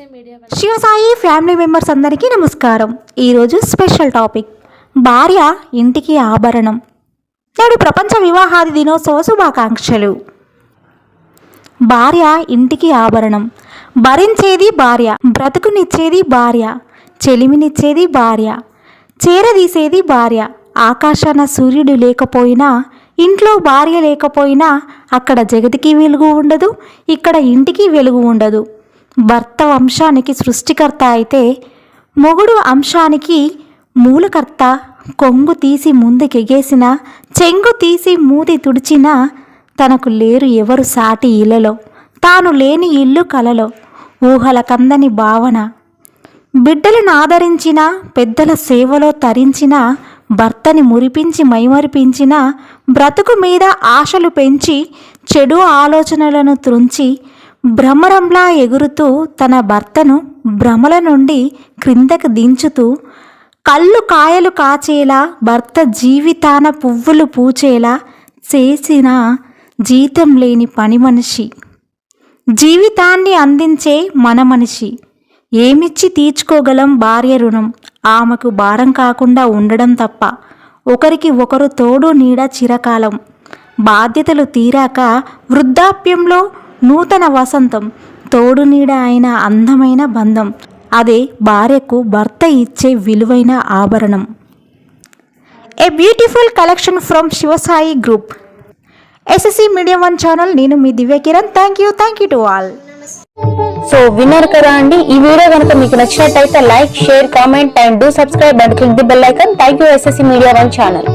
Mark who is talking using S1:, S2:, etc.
S1: Shivasai family members అందరికీ నమస్కారం. ఈరోజు స్పెషల్ టాపిక్ భార్య ఇంటికి ఆభరణం. నేడు ప్రపంచ వివాహాది దినోత్సవ శుభాకాంక్షలు. భార్య ఇంటికి ఆభరణం. భరించేది భార్య బ్రతుకునిచ్చేది భార్య చెలిమినిచ్చేది భార్య చేరదీసేది భార్య. ఆకాశాన సూర్యుడు లేకపోయినా ఇంట్లో భార్య లేకపోయినా అక్కడ జగతికి వెలుగు ఉండదు ఇక్కడ ఇంటికి వెలుగు ఉండదు. భర్త వంశానికి సృష్టికర్త అయితే మొగుడు అంశానికి మూలకర్త కొంగు తీసి ముందుకెగేసిన చెంగు తీసి మూతి తుడిచిన తనకు లేరు ఎవరు సాటి ఇలలో. తాను లేని ఇల్లు కలలో ఊహల కందని భావన. బిడ్డలను ఆదరించిన పెద్దల సేవలో తరించిన భర్తని మురిపించి మైమరిపించిన బ్రతుకు మీద ఆశలు పెంచి చెడు ఆలోచనలను త్రుంచి భ్రమరంలా ఎగురుతూ తన భర్తను భ్రమల నుండి క్రిందకు దించుతూ కళ్ళు కాయలు కాచేలా భర్త జీవితాన పువ్వులు పూచేలా చేసిన జీతం లేని పని మనిషి జీవితాన్ని అందించే మన మనిషి ఏమిచ్చి తీర్చుకోగలం భార్య రుణం? ఆమెకు భారం కాకుండా ఉండడం తప్ప ఒకరికి ఒకరు తోడు నీడ చిరకాలం. బాధ్యతలు తీరాక వృద్ధాప్యంలో నూతన వసంతం తోడు నీడ అయిన అందమైన బంధం అదే భార్యకు భర్త ఇచ్చే విలువైన ఆభరణం. A beautiful collection from Shivasai group SSC medium one channel నేను మీ Divya Kiran. Thank you thank you to all
S2: so విన్నారు కదా అండి. ఈ వీడియో కనుక మీకు నచ్చినట్టయితే like share comment and do subscribe and click the bell icon thank you SSC media one channel